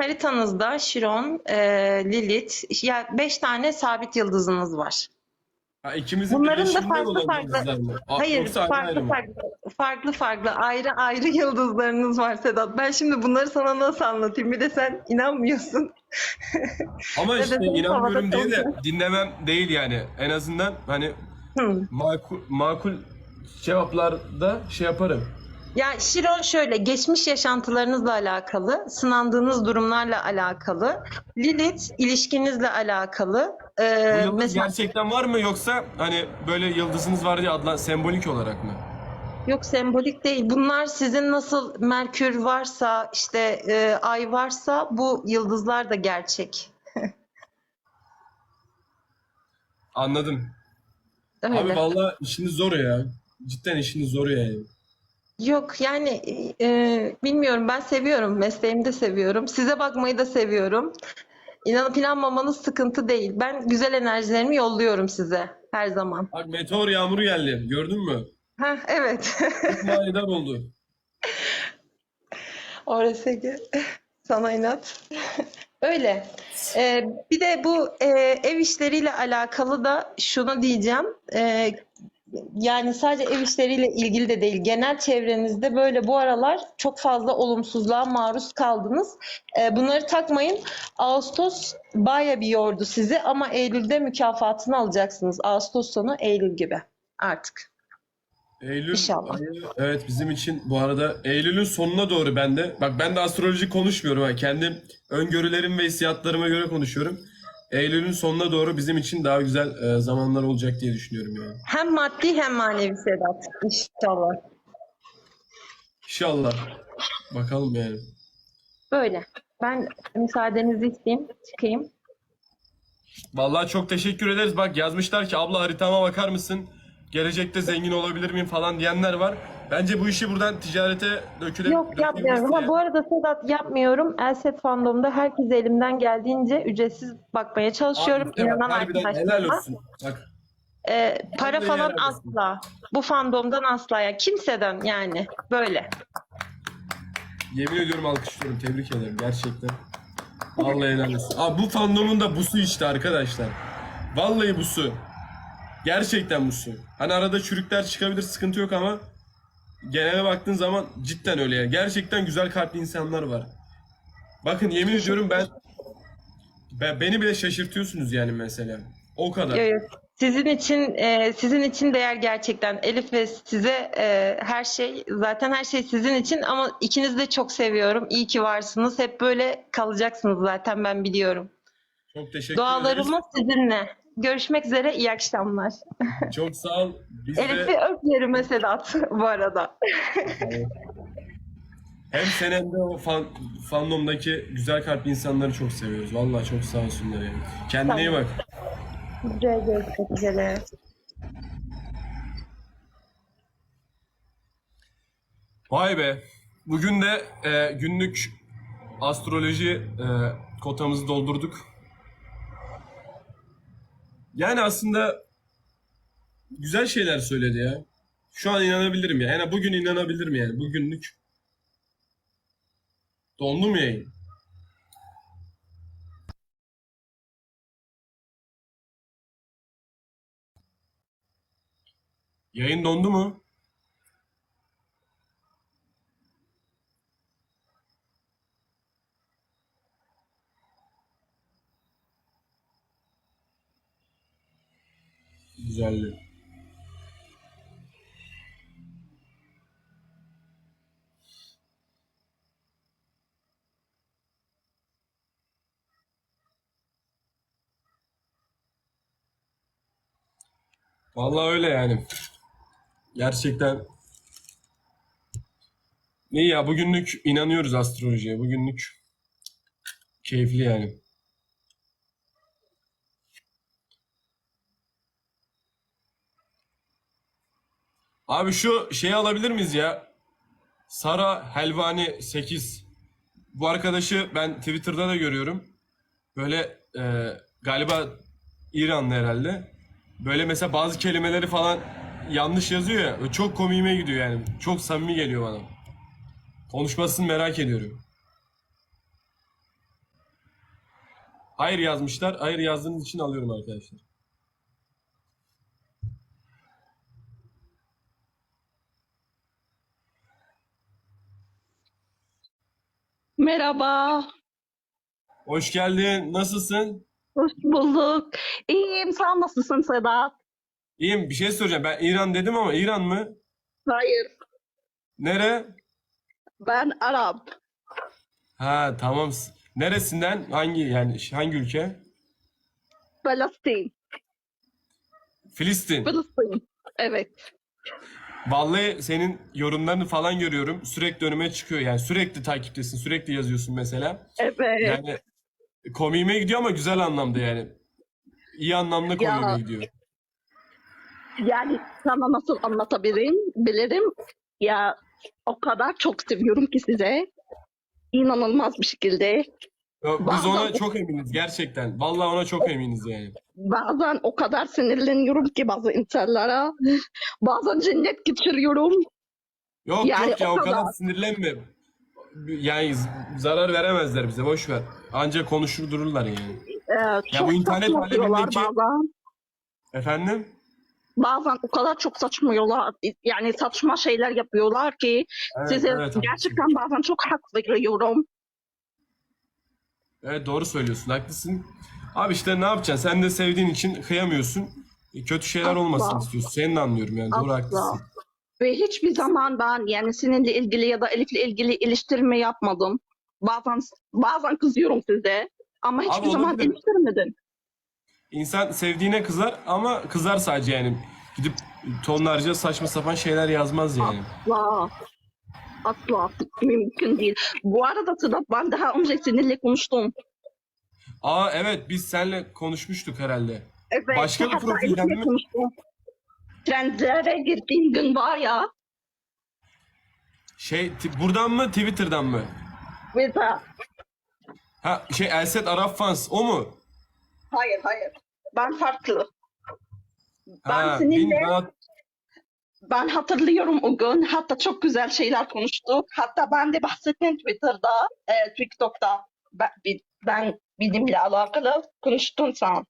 haritanızda Şiron, e, Lilith, ya beş tane sabit yıldızınız var. Ha, ikimizin Bunların da farklı farklı- Hayır, farklı farklı farklı farklı ayrı ayrı yıldızlarınız var Sedat. Ben şimdi bunları sana nasıl anlatayım? Bir de sen inanmıyorsun. Ama işte inanmıyorum diye de dinlemem değil yani. En azından hani Hı. makul, makul cevaplarda şey yaparım. Ya Şiron şöyle, geçmiş yaşantılarınızla alakalı, sınandığınız durumlarla alakalı, Lilith ilişkinizle alakalı. Ee, Bu yıldız mesela gerçekten var mı yoksa hani böyle yıldızınız var diye adlan sembolik olarak mı? yok sembolik değil. Bunlar sizin nasıl Merkür varsa, işte e, Ay varsa bu yıldızlar da gerçek. Anladım. Öyle. Abi vallahi işiniz zor ya. Cidden işiniz zor yani. Yok yani e, bilmiyorum ben seviyorum mesleğimi de seviyorum. Size bakmayı da seviyorum. İnanıp inanmamanız sıkıntı değil. Ben güzel enerjilerimi yolluyorum size her zaman. Bak meteor yağmuru geldi. Gördün mü? Heh, evet. Çok manidar oldu. orası ki sana inat. Öyle. E, bir de bu e, ev işleriyle alakalı da şunu diyeceğim. E, yani sadece ev işleriyle ilgili de değil, genel çevrenizde böyle bu aralar çok fazla olumsuzluğa maruz kaldınız. Ee, bunları takmayın. Ağustos baya bir yordu sizi ama Eylül'de mükafatını alacaksınız. Ağustos sonu, Eylül gibi artık. Eylül İnşallah. ayı, evet bizim için bu arada Eylül'ün sonuna doğru ben de bak ben de astroloji konuşmuyorum ha kendi öngörülerim ve hissiyatlarıma göre konuşuyorum. Eylül'ün sonuna doğru bizim için daha güzel e, zamanlar olacak diye düşünüyorum yani. Hem maddi hem manevi Sedat. İnşallah. İnşallah. Bakalım yani. Böyle. Ben müsaadenizi isteyeyim. Çıkayım. Vallahi çok teşekkür ederiz. Bak yazmışlar ki abla haritama bakar mısın? Gelecekte zengin olabilir miyim falan diyenler var. Bence bu işi buradan ticarete döküle Yok yapmıyorum. Ha, bu arada Sedat yapmıyorum. Elset Fandom'da herkese elimden geldiğince ücretsiz bakmaya çalışıyorum. İnanan harbiden helal arkadaşlarıma. olsun. Bak Ee, para falan asla. Bu fandomdan asla ya. Kimseden yani. Böyle. yemin ediyorum alkışlıyorum. Tebrik ederim gerçekten. Vallahi helal olsun. Abi bu fandomun da busu işte arkadaşlar. Vallahi busu. Gerçekten busu. Hani arada çürükler çıkabilir sıkıntı yok ama genele baktığın zaman cidden öyle yani. Gerçekten güzel kalpli insanlar var. Bakın yemin ediyorum ben, ben beni bile şaşırtıyorsunuz yani mesela. O kadar. Evet. Sizin için e, sizin için değer gerçekten. Elif ve size e, her şey zaten her şey sizin için ama ikinizi de çok seviyorum. İyi ki varsınız. Hep böyle kalacaksınız zaten ben biliyorum. Çok teşekkür ederiz. Dualarımız sizinle. Görüşmek üzere. İyi akşamlar. Çok sağ ol. Biz de Elif'i öp yerime Sedat bu arada. hem sen hem de o fan, fandomdaki güzel kalpli insanları çok seviyoruz. Vallahi çok sağ olsunlar yani. Kendine iyi bak. Güzel görüşmek üzere. Vay be. Bugün de e, günlük astroloji e, kotamızı doldurduk. Yani aslında güzel şeyler söyledi ya. Şu an inanabilirim ya. Yani bugün inanabilirim yani. Bugünlük. Dondu mu yayın? Yayın dondu mu? Güzeldi. Vallahi öyle yani. Gerçekten İyi ya bugünlük inanıyoruz astrolojiye. Bugünlük keyifli yani. Abi şu şeyi alabilir miyiz ya? Sara Helvani 8. Bu arkadaşı ben Twitter'da da görüyorum. Böyle e, galiba İranlı herhalde. Böyle mesela bazı kelimeleri falan yanlış yazıyor ya. Çok komiğime gidiyor yani. Çok samimi geliyor bana. Konuşmasını merak ediyorum. Hayır yazmışlar. Hayır yazdığınız için alıyorum arkadaşlar. Merhaba, Hoş geldin. Nasılsın? hoş bulduk. İyiyim, sen nasılsın Sedat? İyiyim. Bir şey soracağım. Ben İran dedim ama İran mı? Hayır, Nere? ben Arap. Ha tamam. Neresinden? Hangi yani hangi ülke? Palestin, Filistin. Filistin. Evet, Vallahi senin yorumlarını falan görüyorum. Sürekli önüme çıkıyor. Yani sürekli takiptesin. Sürekli yazıyorsun mesela. evet. Yani komiğime gidiyor ama güzel anlamda yani. İyi anlamda komiğime Ya. gidiyor. Yani sana nasıl anlatabilirim, bilirim. Ya o kadar çok seviyorum ki size. İnanılmaz bir şekilde. Yo, Biz Bazen- ona çok eminiz gerçekten. Vallahi ona çok eminiz yani. Bazen o kadar sinirleniyorum ki bazı insanlara. Bazen cennet geçiriyorum. Yok Yani yok ya o o kadar kadar. sinirlenme. Yani z- zarar veremezler bize boş ver. Anca konuşur dururlar yani. Ee, çok bu internet saçma yapıyorlar alemindeki- bazen. Efendim? bazen o kadar çok saçmıyorlar yani saçma şeyler yapıyorlar ki Evet, size evet, haklısın. gerçekten bazen çok hak veriyorum. Evet doğru söylüyorsun haklısın. Abi işte ne yapacaksın? Sen de sevdiğin için kıyamıyorsun. E, Kötü şeyler Asla. olmasın istiyorsun. Senin de anlıyorum yani doğru Asla. haklısın. Ve hiçbir zaman ben yani seninle ilgili ya da Elif'le ilgili iliştirme yapmadım. Bazen bazen kızıyorum size ama hiçbir Abi zaman iliştirmedim. İnsan sevdiğine kızar ama kızar sadece yani. Gidip tonlarca saçma sapan şeyler yazmaz yani. Asla. Asla mümkün değil. Bu arada Sedat ben daha önce seninle konuştum. Aa evet biz seninle konuşmuştuk herhalde. Evet. Başka bir hatta profilden mi? konuştum. Trendlere girdiğim gün var ya. Şey buradan mı Twitter'dan mı? Veda. Ha şey Elset Arap Fans o mu? Hayır hayır. Ben farklı. Ben Ha, seninle bin- bana- ben hatırlıyorum o gün. Hatta çok güzel şeyler konuştuk. Hatta ben de bahsettim Twitter'da, e, TikTok'ta. Ben, ben benimle alakalı konuştun sen.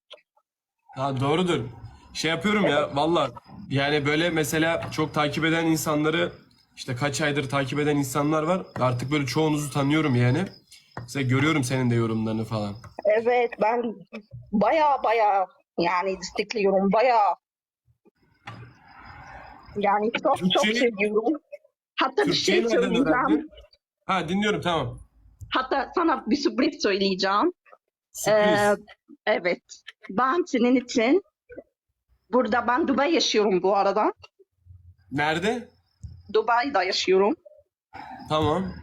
Ha doğrudur. Şey yapıyorum ya valla yani böyle mesela çok takip eden insanları işte kaç aydır takip eden insanlar var. Artık böyle çoğunuzu tanıyorum yani. Mesela görüyorum senin de yorumlarını falan. Evet ben baya baya yani destekliyorum baya. Yani çok çok Türkçeyi- seviyorum. Hatta bir şey söyleyeceğim. Ha dinliyorum tamam. Hatta sana bir sürpriz söyleyeceğim. Sürpriz. Ee, evet. Ben senin için burada ben Dubai yaşıyorum bu arada. Nerede? Dubai'de yaşıyorum. Tamam.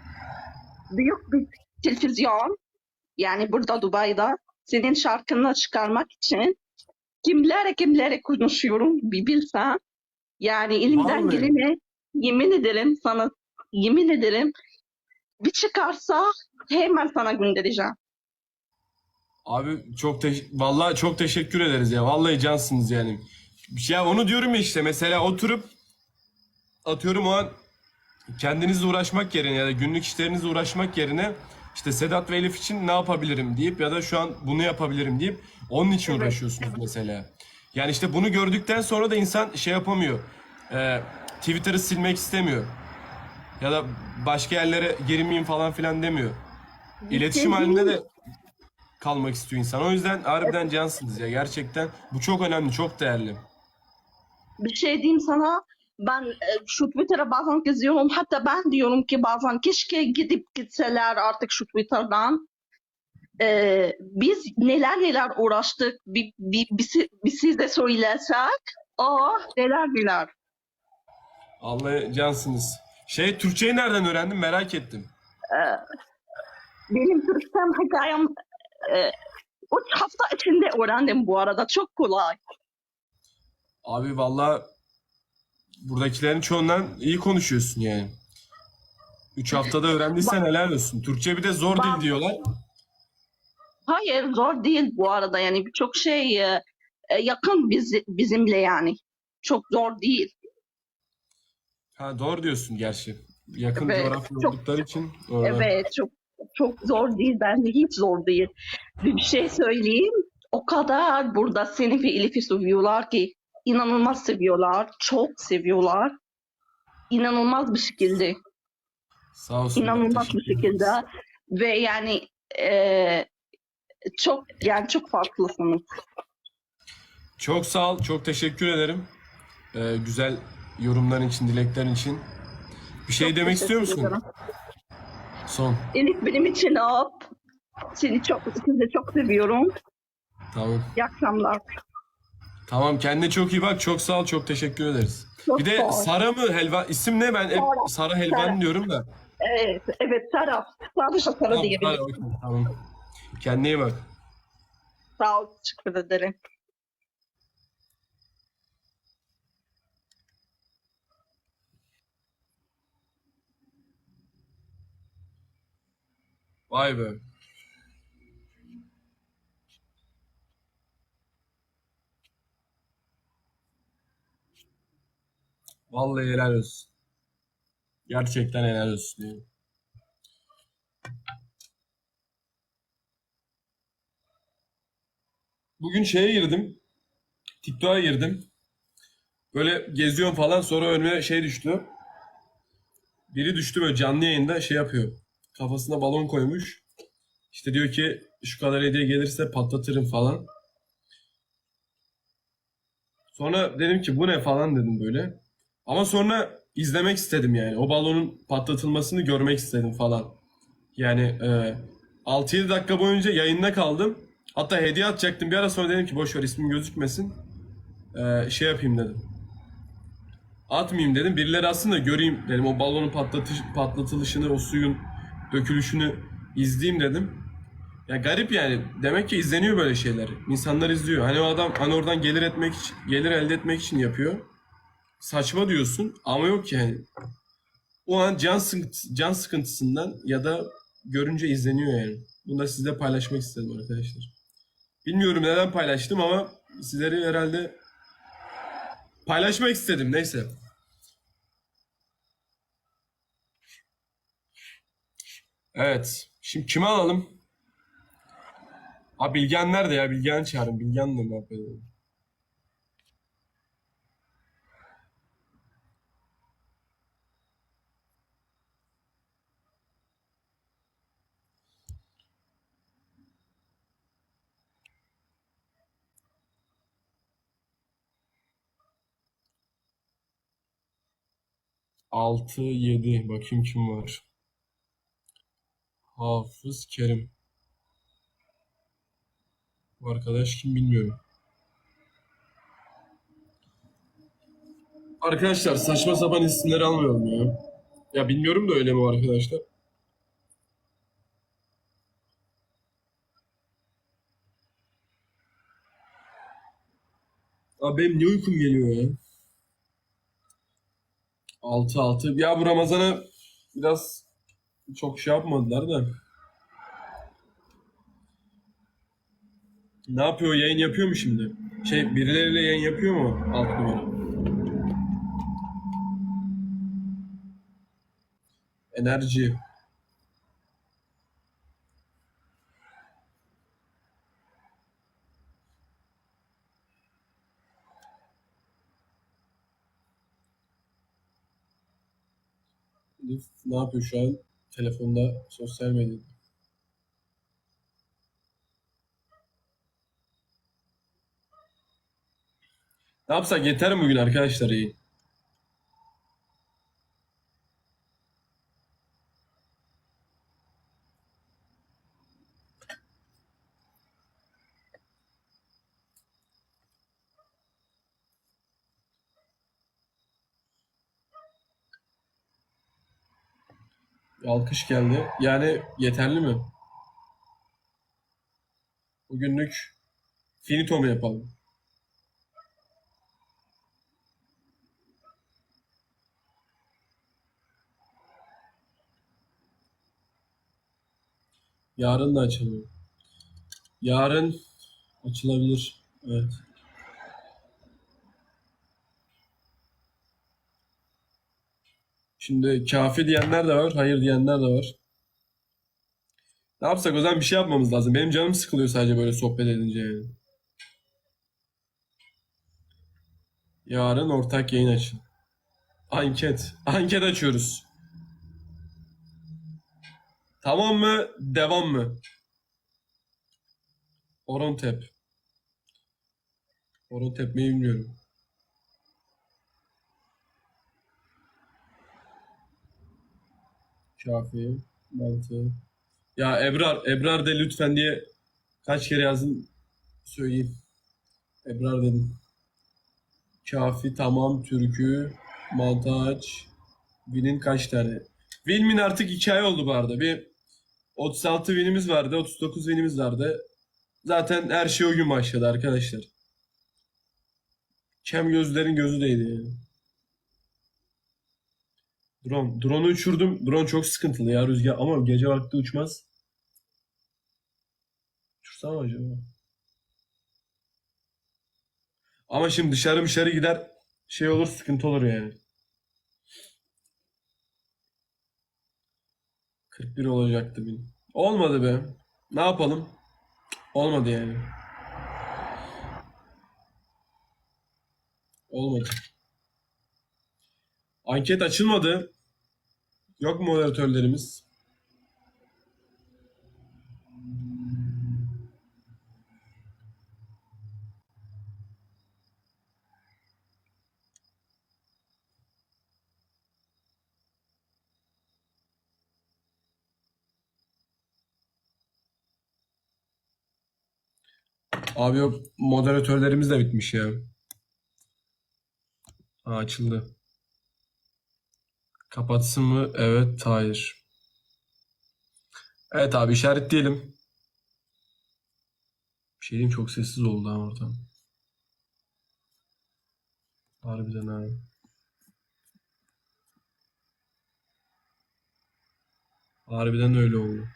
Büyük bir televizyon yani burada Dubai'de senin şarkını çıkarmak için kimlere kimlere konuşuyorum bir bilsen. Yani elimden Vallahi. geleni yemin ederim sana yemin ederim bir çıkarsa hemen sana göndereceğim. Abi çok te vallahi çok teşekkür ederiz ya. Vallahi cansınız yani. Ya onu diyorum ya işte mesela oturup atıyorum o an kendinizle uğraşmak yerine ya da günlük işlerinizle uğraşmak yerine işte Sedat ve Elif için ne yapabilirim deyip ya da şu an bunu yapabilirim deyip onun için uğraşıyorsunuz mesela. Yani işte bunu gördükten sonra da insan şey yapamıyor. Ee, Twitter'ı silmek istemiyor. Ya da başka yerlere girmeyeyim falan filan demiyor. İletişim halinde de kalmak istiyor insan. O yüzden harbiden cansınız ya gerçekten. Bu çok önemli, çok değerli. Bir şey diyeyim sana. Ben e, şu Twitter'a bazen geziyorum. Hatta ben diyorum ki bazen keşke gidip gitseler artık şu Twitter'dan. E, biz neler neler uğraştık. Bir, bir, bir, bir size söylesek. Oh neler neler. Allah cansınız. Şey Türkçeyi nereden öğrendin merak ettim. Benim Türkçem hikayem e, üç hafta içinde öğrendim bu arada. Çok kolay. Abi valla buradakilerin çoğundan iyi konuşuyorsun yani. Üç haftada öğrendiysen helal olsun. Türkçe bir de zor dil diyorlar. Hayır zor değil bu arada. Yani birçok şey e, e, yakın biz, bizimle yani. Çok zor değil. Ha doğru diyorsun gerçi. Yakın Evet, coğrafya çok- oldukları için. oralar. Evet çok çok zor değil. Bence hiç zor değil. Bir şey söyleyeyim. O kadar burada seni ve Elif'i seviyorlar ki inanılmaz seviyorlar. Çok seviyorlar. İnanılmaz bir şekilde. Sağ olsun. İnanılmaz bir şekilde. Ve yani e, çok yani çok farklısınız. Çok sağ ol. Çok teşekkür ederim. Ee, güzel yorumların için, dileklerin için. Bir şey Çok demek istiyor musun? ederim. Son. Elif benim için up. Seni çok, sizi çok seviyorum. Tamam. İyi akşamlar. Tamam kendine çok iyi bak. Çok sağ ol. Çok teşekkür ederiz. Çok Bir de sağ ol. Sara mı helva? İsim ne? Ben hep Sara. Sara Helvan Sara. diyorum da. Evet, evet Sara. Sadece Sara Tamam, diyebilirim. Okey, tamam. Kendine iyi bak. Sağ ol, teşekkür ederim. Vay be. Vallahi helal olsun. Gerçekten helal olsun. yani. Bugün şeye girdim. TikTok'a girdim. Böyle geziyorum falan sonra önüme şey düştü. Biri düştü böyle canlı yayında şey yapıyor. Kafasına balon koymuş. İşte diyor ki şu kadar hediye gelirse patlatırım falan. Sonra dedim ki bu ne falan dedim böyle. Ama sonra izlemek istedim yani. O balonun patlatılmasını görmek istedim falan. Yani e, 6-7 dakika boyunca yayında kaldım. Hatta hediye atacaktım. Bir ara sonra dedim ki boş ver ismim gözükmesin. E, şey yapayım dedim. Atmayayım dedim. Birileri aslında göreyim dedim. O balonun patlatış, patlatılışını, o suyun dökülüşünü izleyeyim dedim. Ya garip yani. Demek ki izleniyor böyle şeyler. İnsanlar izliyor. Hani o adam hani oradan gelir etmek için, gelir elde etmek için yapıyor. Saçma diyorsun ama yok yani. O an can sıkıntı, can sıkıntısından ya da görünce izleniyor yani. Bunu da sizle paylaşmak istedim arkadaşlar. Bilmiyorum neden paylaştım ama sizleri herhalde paylaşmak istedim. Neyse. Evet. Şimdi kimi alalım? Abi Bilgen nerede ya? Bilgen çağırın. Bilgen'le muhabbet edelim. Altı, yedi. Bakayım kim var. Hafız Kerim. Bu arkadaş kim bilmiyorum. Arkadaşlar saçma sapan isimleri almayalım ya. Ya bilmiyorum da öyle mi arkadaşlar? Abi benim ne uykum geliyor ya? 6 6. Ya bu Ramazan'a biraz çok şey yapmadılar da. Ne yapıyor? Yayın yapıyor mu şimdi? Şey birileriyle yayın yapıyor mu? Alt numara. Enerji. Ne yapıyor şu an? Telefonda, sosyal medyada. Ne yapsak yeter mi bugün arkadaşlar yayın? Alkış geldi. Yani yeterli mi? Bugünlük finito mu yapalım? Yarın da açılıyor. Yarın açılabilir. Evet. Şimdi kafi diyenler de var, hayır diyenler de var. Ne yapsak o zaman bir şey yapmamız lazım. Benim canım sıkılıyor sadece böyle sohbet edince yani. Yarın ortak yayın açın. Anket. Anket açıyoruz. Tamam mı? Devam mı? Oron tep. Oron tepmeyi bilmiyorum. Kafi, mantı. Ya Ebrar, Ebrar de lütfen diye kaç kere yazdım söyleyeyim. Ebrar dedim. Kafi, tamam, türkü, montaj. Win'in kaç tane? Win'in artık hikaye oldu bu arada. Bir 36 win'imiz vardı, 39 win'imiz vardı. Zaten her şey o gün başladı arkadaşlar. Kem gözlerin gözü değdi yani. Drone. Drone'u uçurdum. Drone çok sıkıntılı ya rüzgar ama gece vakti uçmaz. Uçursam mı acaba? Ama şimdi dışarı dışarı gider şey olur sıkıntı olur yani. 41 olacaktı benim. Olmadı be. Ne yapalım? Olmadı yani. Olmadı. Anket açılmadı. Yok mu moderatörlerimiz? Abi yok moderatörlerimiz de bitmiş ya. Ha, açıldı. Kapatsın mı? Evet, hayır. Evet abi işaretleyelim. Bir şey diyeyim çok sessiz oldu ha ortam. Harbiden ha. Harbiden öyle oldu.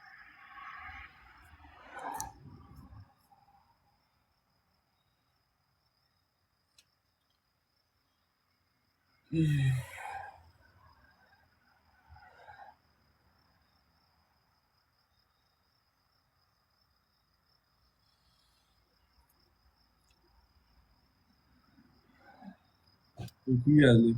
Uykum geldi.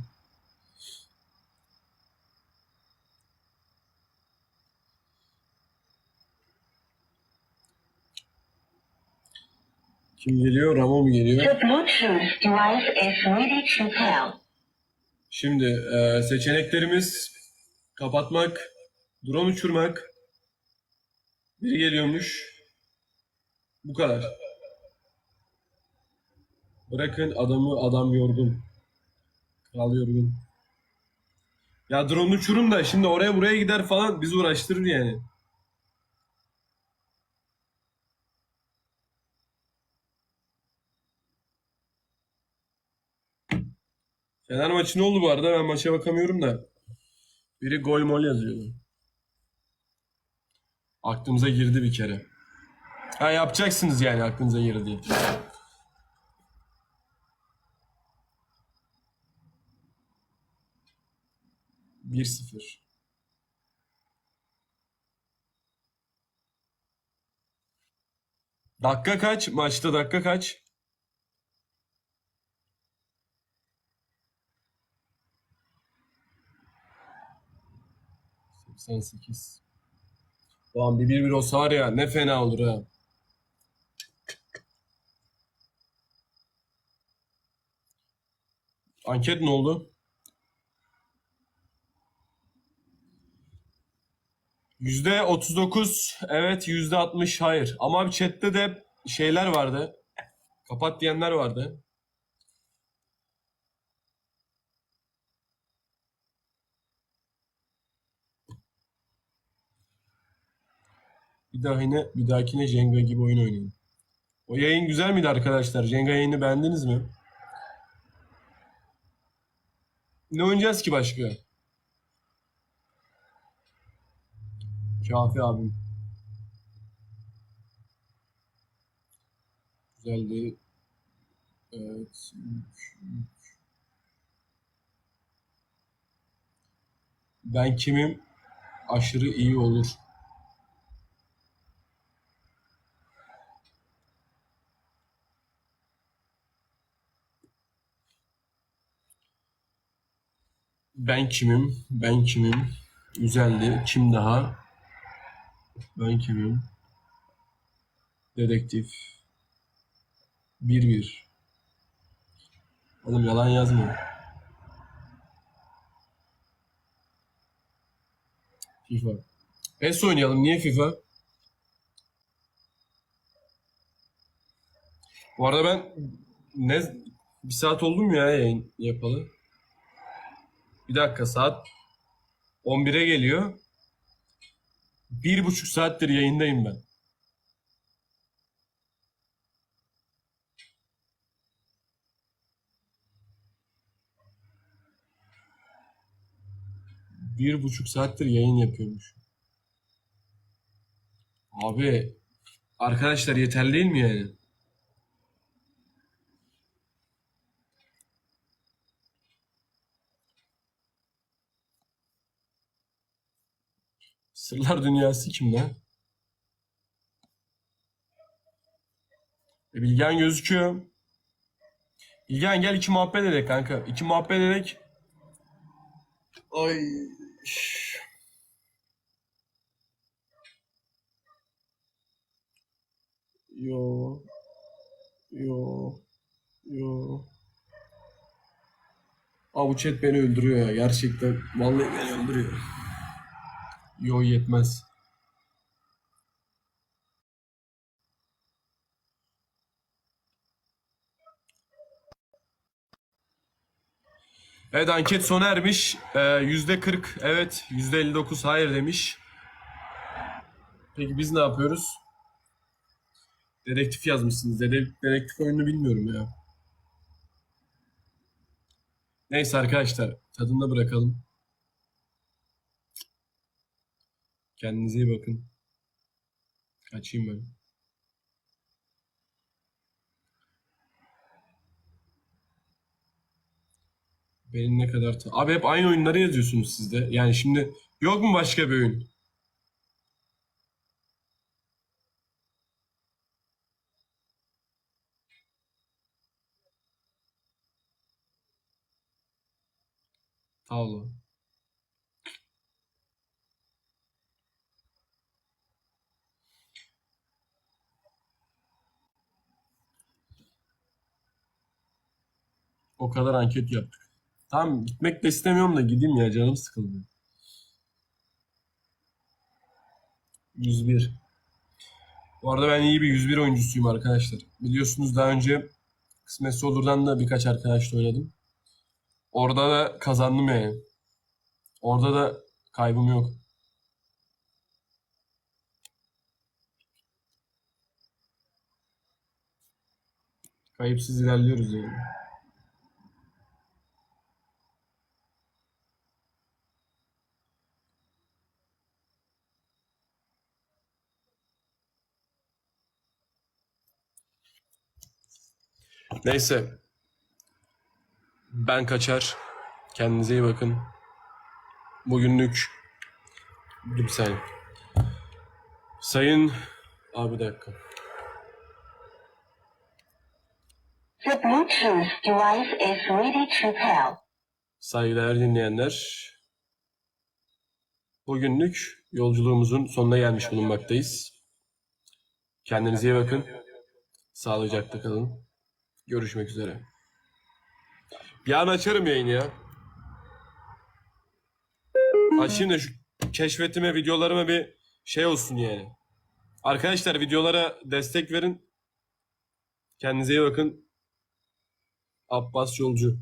Kim geliyor? Ramo mu geliyor? The Bluetooth device is ready to pair. Şimdi e, seçeneklerimiz kapatmak, drone uçurmak, biri geliyormuş. Bu kadar. Bırakın adamı adam yorgun. Kral yorgun. Ya drone uçurun da şimdi oraya buraya gider falan bizi uğraştırır yani. Fener maçı ne oldu bu arada? Ben maça bakamıyorum da. Biri gol mol yazıyordu. Aklımıza girdi bir kere. Ha yapacaksınız yani aklınıza girdi. Bir sıfır. Dakika kaç? Maçta dakika kaç? Seksen sekiz. Ulan bir bir bir olsa var ya ne fena olur ha. Anket ne oldu? Yüzde 39 evet yüzde 60 hayır. Ama bir chatte de şeyler vardı. Kapat diyenler vardı. Bir dahine, bir dahakine Jenga gibi oyun oynayın. O yayın güzel miydi arkadaşlar? Jenga yayını beğendiniz mi? Ne oynayacağız ki başka? Kafi abim. Güzeldi. Evet. Ben kimim? Aşırı iyi olur. Ben kimim? Ben kimim? Güzeldi. Kim daha? Ben kimim? Dedektif. 1-1. Oğlum yalan yazma. FIFA. PES oynayalım. Niye FIFA? Bu arada ben ne bir saat oldu mu ya yayın yapalı? Bir dakika saat 11'e geliyor. Bir buçuk saattir yayındayım ben. Bir buçuk saattir yayın yapıyormuş. Abi arkadaşlar yeterli değil mi yani? Sırlar Dünyası kim lan? E, Bilgen gözüküyor. Bilgen gel iki muhabbet edelim kanka. İki muhabbet edelim. Ay. Yo. Yo. Yo. Aa bu chat beni öldürüyor ya. Gerçekten. Vallahi beni öldürüyor. Yo yetmez. Evet anket sona ermiş. Ee, Yüzde 40 evet, yüzde 59 hayır demiş. Peki biz ne yapıyoruz? Dedektif yazmışsınız. Dedektif, dedektif oyununu bilmiyorum ya. Neyse arkadaşlar tadında bırakalım. Kendinize iyi bakın. Kaçayım ben. Benim ne kadar... ta- Abi hep aynı oyunları yazıyorsunuz siz de. Yani şimdi yok mu başka bir oyun? Tavla. O kadar anket yaptık. Tamam gitmek de istemiyorum da gideyim ya canım sıkıldı. 101. Bu arada ben iyi bir 101 oyuncusuyum arkadaşlar. Biliyorsunuz daha önce Kısmetse Olur'dan da birkaç arkadaşla oynadım. Orada da kazandım yani. Orada da kaybım yok. Kayıpsız ilerliyoruz yani. Neyse. Ben kaçar. Kendinize iyi bakın. Bugünlük Dur bir saniye. Sayın abi dakika. The Bluetooth device is ready to pair. Saygıdeğer dinleyenler. Bugünlük yolculuğumuzun sonuna gelmiş bulunmaktayız. Kendinize iyi bakın. Sağlıcakla kalın. Görüşmek üzere. Yarın açarım yayını ya. Açayım da şu keşfetime, videolarıma bir şey olsun yani. Arkadaşlar videolara destek verin. Kendinize iyi bakın. Abbas Yolcu.